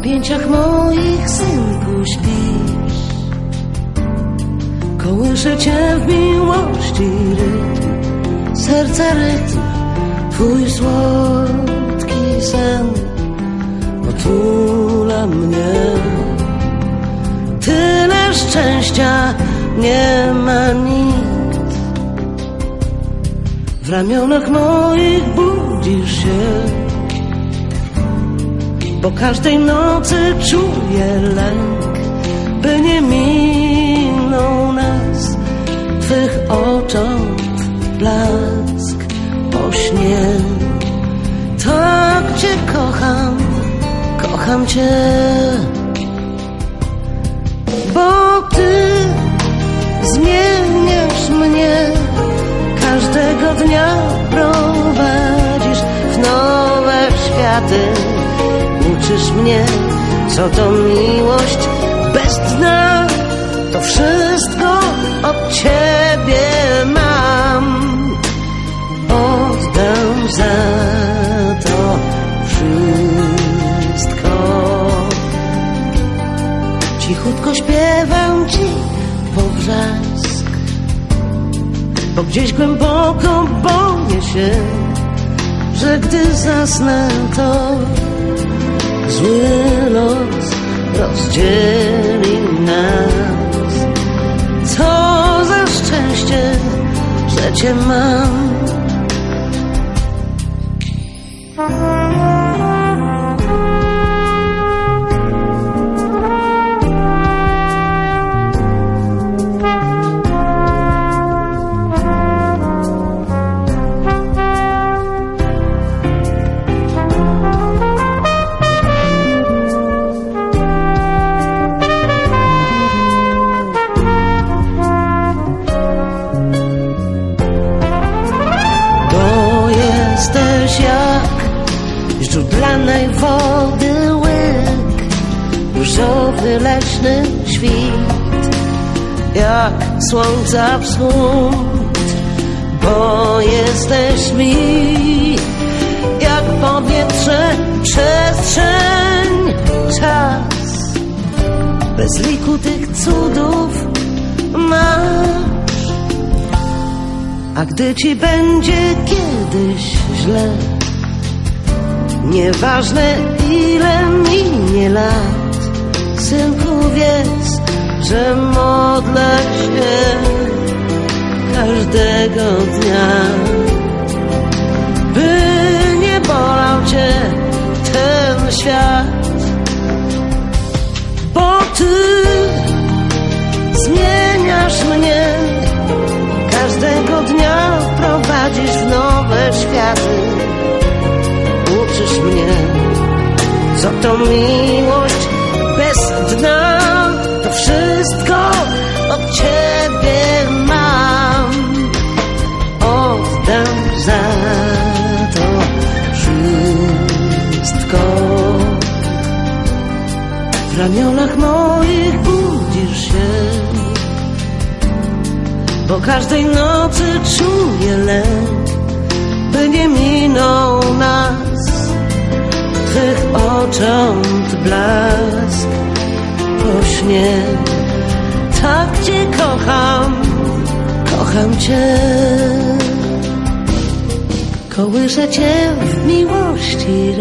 objęciach moich synku śpisz. Kołyszę cię w miłości rytm Serce rytm. Twój słodki sen Otula mnie. Tyle szczęścia nie ma nikt W ramionach moich budzisz się bo każdej nocy czuję lęk, by nie minął nas Twych ocząt blask po śnie. Tak Cię kocham, kocham Cię, bo Ty zmieniasz mnie każdego dnia prowadzisz w nowe światy. Uczysz mnie, co to miłość bez dna. To wszystko od Ciebie mam. Oddam za to wszystko. Cichutko śpiewam Ci powrzask, bo gdzieś głęboko boję się, że gdy zasnę to zły los rozdzieli nas. Co za szczęście, że Cię mam. Źródlanej wody łyk, różowy leśny świt, jak słońca wschód. Bo jesteś mi jak powietrze, przestrzeń, czas. Bez liku tych cudów masz. A gdy ci będzie kiedyś źle, nieważne ile minie lat, synku wiedz, że modlę się każdego dnia, by nie bolał cię ten świat, to miłość bez dna. To wszystko od ciebie mam. Oddam za to wszystko. W ramionach moich budzisz się bo każdej nocy czuję lęk, by nie minął nas Twych ocząt blask po śnie. Tak Cię kocham, kocham Cię. Kołyszę Cię w miłości